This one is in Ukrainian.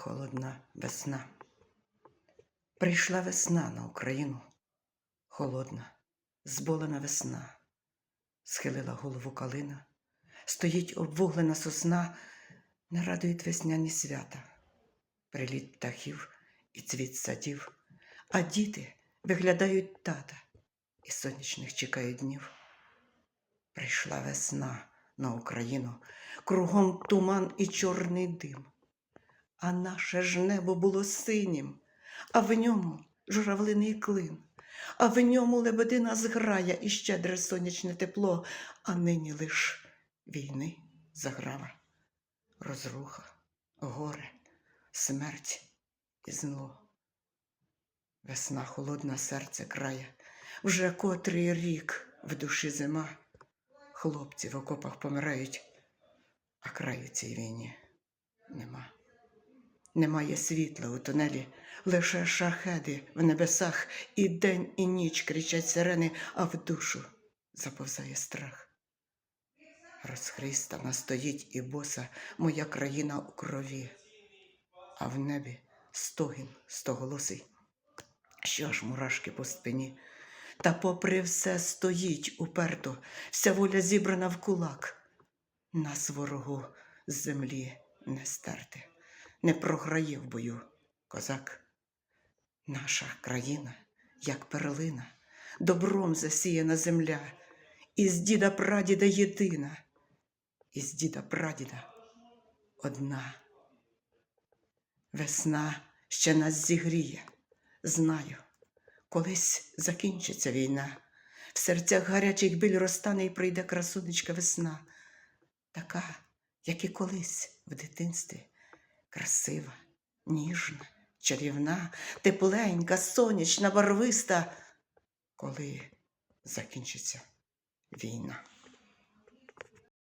холодна весна. Прийшла весна на Україну, холодна, зболена весна. Схилила голову калина, стоїть обвуглена сосна, не радують весняні свята, приліт птахів і цвіт садів, а діти виглядають тата і сонячних чекають днів. Прийшла весна на Україну, кругом туман і чорний дим. А наше ж небо було синім, а в ньому журавлиний клин, а в ньому лебедина зграя і щедре сонячне тепло, а нині лиш війни заграва, розруха, горе, смерть і зло. Весна холодна серце крає, вже котрий рік в душі зима. Хлопці в окопах помирають, а краю цій війні нема. Немає світла у тунелі, лише шахеди в небесах, і день, і ніч кричать сирени, а в душу заповзає страх. Розхристана стоїть і боса моя країна у крові, а в небі стогін стоголосий, що ж мурашки по спині. Та попри все стоїть уперто, вся воля зібрана в кулак. Нас ворогу землі не стерти, не програє в бою козак. Наша країна, як перлина, добром засіяна земля, із діда прадіда єдина, із діда прадіда одна. Весна ще нас зігріє, знаю. Колись закінчиться війна, в серцях гарячих біль розтане і прийде красунечка весна, така, як і колись в дитинстві, красива, ніжна, чарівна, тепленька, сонячна, барвиста, коли закінчиться війна.